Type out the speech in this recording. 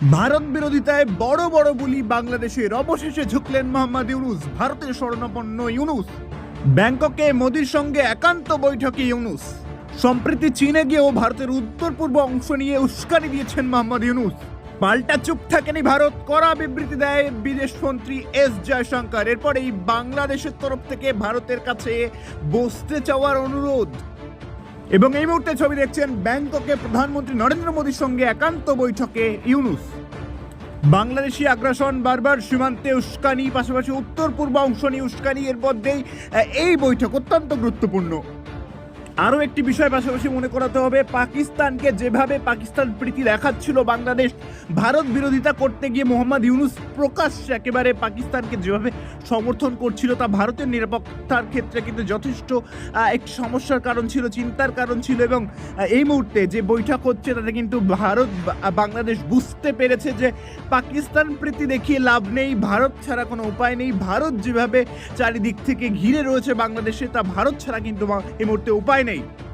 ভারত বিরোধিতায় বড় বড় বুলি বাংলাদেশের অবশেষে ঝুঁকলেন মোহাম্মদ ইউনুস, ভারতের স্বর্ণপন্ন ইউনুস। ব্যাংককে মোদির সঙ্গে একান্ত বৈঠকে ইউনুস। সম্প্রতি চীনে গিয়েও ভারতের উত্তর পূর্ব অংশ নিয়ে উস্কানি দিয়েছেন মোহাম্মদ ইউনুস। পাল্টা চুপ থাকেনি ভারত, কড়া বিবৃতি দেয় বিদেশমন্ত্রী এস জয়শঙ্কর। এরপরেই বাংলাদেশের তরফ থেকে ভারতের কাছে বসতে চাওয়ার অনুরোধ। এবং এই মুহূর্তে ছবি দেখছেন ব্যাংককে প্রধানমন্ত্রী নরেন্দ্র মোদীর সঙ্গে একান্ত বৈঠকে ইউনুস। বাংলাদেশি আগ্রাসন বারবার সীমান্তে উস্কানি, পাশাপাশি উত্তর পূর্ব অংশ নিয়ে উস্কানি এর মধ্যেই এই বৈঠক অত্যন্ত গুরুত্বপূর্ণ। আরও একটি বিষয় পাশাপাশি মনে করাতে হবে, পাকিস্তানকে যেভাবে পাকিস্তান প্রীতি দেখাচ্ছিল বাংলাদেশ, ভারত বিরোধিতা করতে গিয়ে মোহাম্মদ ইউনুস প্রকাশ্যে একেবারে পাকিস্তানকে যেভাবে সমর্থন করছিল তা ভারতের নিরাপত্তার ক্ষেত্রে কিন্তু যথেষ্ট একটি সমস্যার কারণ ছিল, চিন্তার কারণ ছিল এবং এই মুহূর্তে যে বৈঠক হচ্ছে তাতে কিন্তু ভারত বাংলাদেশ বুঝতে পেরেছে যে পাকিস্তান প্রীতি দেখিয়ে লাভ নেই, ভারত ছাড়া কোনো উপায় নেই, ভারত যেভাবে চারিদিক থেকে ঘিরে রয়েছে বাংলাদেশে, তা ভারত ছাড়া কিন্তু এই মুহূর্তে উপায় নেই